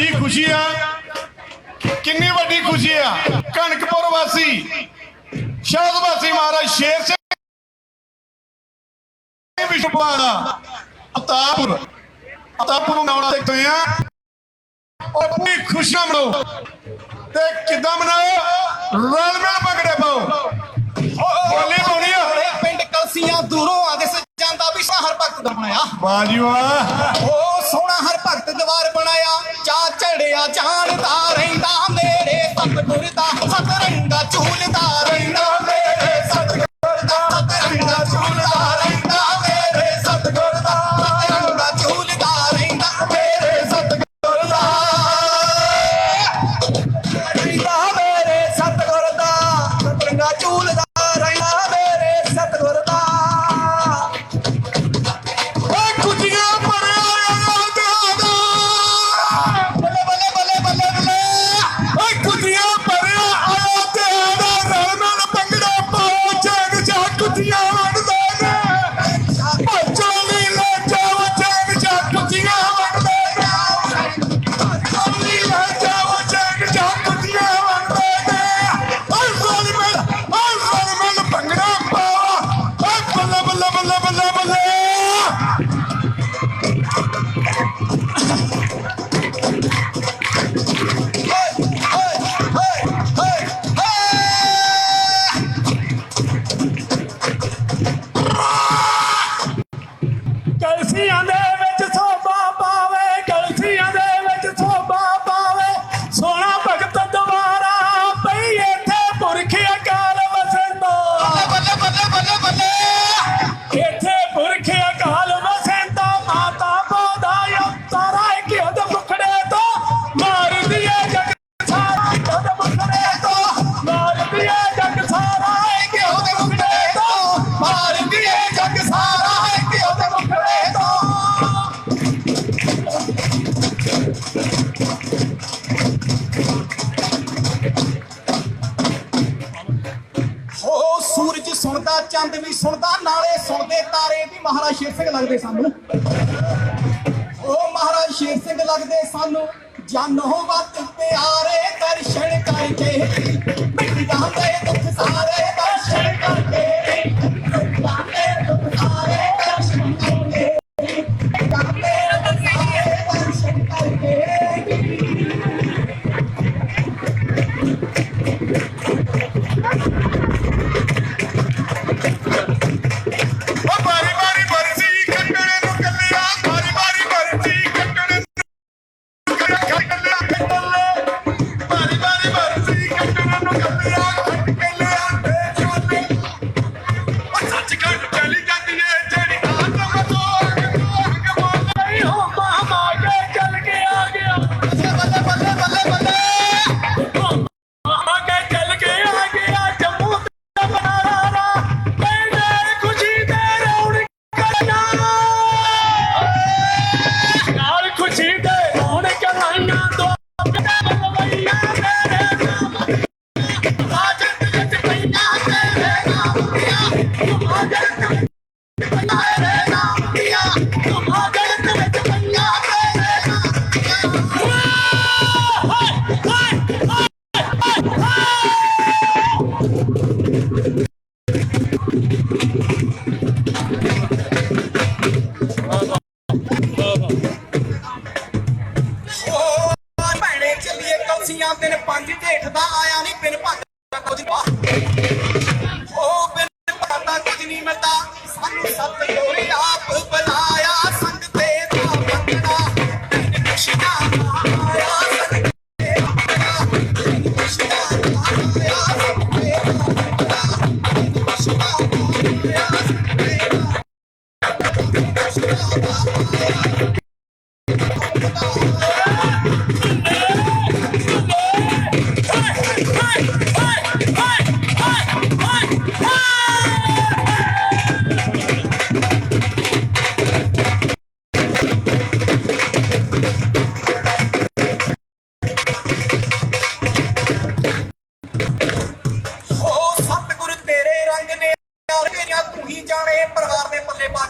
ਵੱਡੀ ਖੁਸ਼ੀ ਆ। ਕਿੰਨੀ ਵੱਡੀ ਖੁਸ਼ੀ ਆ। ਕਣਕਪੁਰ ਵਾਸੀ ਸ਼ਹਿਦ ਵਾਸੀ ਮਹਾਰਾਜ ਸ਼ੇਰ ਸਿੰਘ ਵਿਸ਼ਵਾ ਦਾ ਅਤਾਪੁਰ ਅਤਾਪੁਰ ਨੂੰ ਨਾਉਣਾ ਦੇਖਦੇ ਆ। ਆਪਣੀ ਖੁਸ਼ੀਆਂ ਮਨਾਓ। ਤੇ ਕਿੱਦਾਂ ਮਨਾਓ? ਰਲ ਮਿਲ ਪਕੜੇ ਪਾਓ। ਬੋਲੀ ਬੋਲੀ ਪਿੰਡ ਕਲਸੀਆਂ ਦੂਰੋਂ ਆਦੇ ਹਰ ਭਗਤ ਦਾ ਬਣਾਇਆ। ਵਾਹ ਜੀ ਵਾਹ ਉਹ ਸੋਹਣਾ ਹਰ ਭਗਤ ਦਵਾਰ ਬਣਾਇਆ। ਚਾ ਚੜਿਆ ਜਾਣਦਾ ਰਹਿੰਦਾ। ਮੇਰੇ ਸਤਿਗੁਰ ਚੰਦ ਵੀ ਸੁਣਦਾ, ਨਾਲੇ ਸੁਣਦੇ ਤਾਰੇ ਵੀ। ਮਹਾਰਾਜ ਸ਼ੇਰ ਸਿੰਘ ਲੱਗਦੇ ਸਨ। ਉਹ ਮਹਾਰਾਜ ਸ਼ੇਰ ਸਿੰਘ ਲੱਗਦੇ ਸਾਨੂੰ। ਜਨ ਹੋ ਵਤ ਪਿਆਰੇ ਦਰਸ਼ਨ ਕਰਕੇ। ਮਿਟ ਜਾਂਦੇ ਦੁੱਖ ਸਾਰੇ। ಕಟ್ಟಲ್ಲ ಕಟ್ಟಲ್ಲ ਭੈਣੇ ਚੱਲੀਏ ਕਲਸੀਆਂ ਤਿੰਨ ਪੰਜ ਢੇਠ ਦਾ ਆਇਆ ਨਹੀਂ ਬਿਨ ਭੱਜ ਕੁਝ ਵਾਹ ਪਰਿਵਾਰ ਨੇ ਪੱਲੇ ਪਾ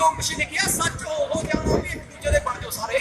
ਜੋ ਕੁਛ ਲਿਖਿਆ ਸੱਚ ਉਹ ਜਾਣੋ ਵੀ ਇੱਕ ਦੂਜੇ ਦੇ ਬਣ ਜਾਓ ਸਾਰੇ।